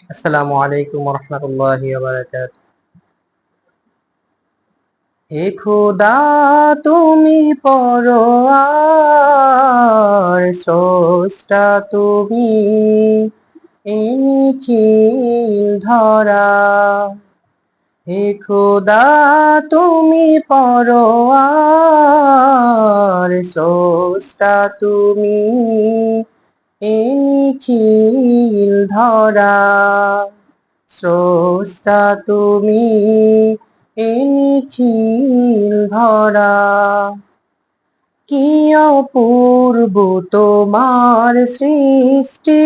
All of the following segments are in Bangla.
আসসালামু আলাইকুম রহমতুল্লাহি বারাকাত হে খোদা, তুমি পরোয়ার স্রষ্টা তুমি, এ নিখিল ধরা। হে খোদা, তুমি পরোয়ার স্রষ্টা তুমি এ নিখিল ধরা। স্রষ্টা তুমি এ নিখিল ধরা। কি অপূর্ব তোমার সৃষ্টি।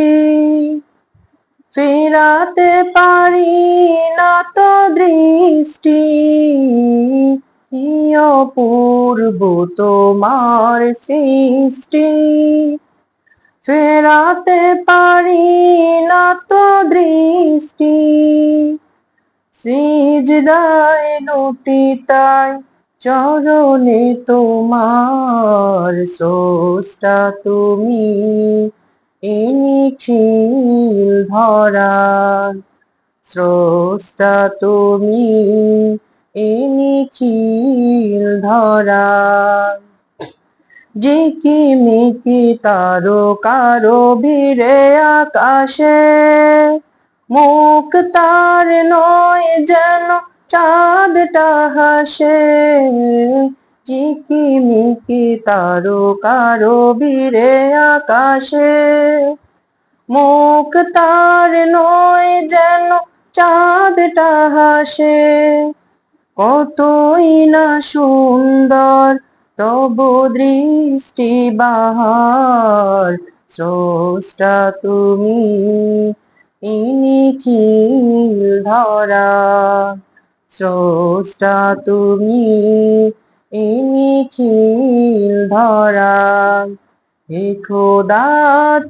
ফেরাতে পারি না তো দৃষ্টি। কি অপূর্ব তোমার সৃষ্টি। ফেরাতে পারি না তো দৃষ্টি। সিজদায় লুটি তাই চরণে তোমার সোষ্টা তুমি। এ নিখিল ধরা স্রষ্টা তুমি। এ নিখিল ধরা জিকি মিকি তারো কারও বীরে আকাশে? মুখ তার নয় যেন চাঁদটা হাসে। জিকি মিকি তারো কারও বীরে আকাশে? মুখ তার নয় যেন চাঁদটা হাসে। কতই না সুন্দর তব দৃষ্টি বাহার, স্রষ্টা তুমি। নিখিল ধরা, স্রষ্টা তুমি। নিখিল ধরা হে খোদা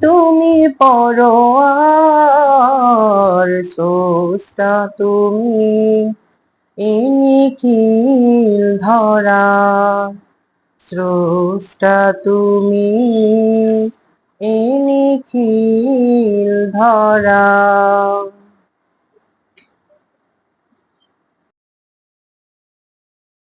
তুমি পরোয়ার, স্রষ্টা তুমি। নিখিল ধরা। স্রষ্টা তুমি এ নিখিল ধরা।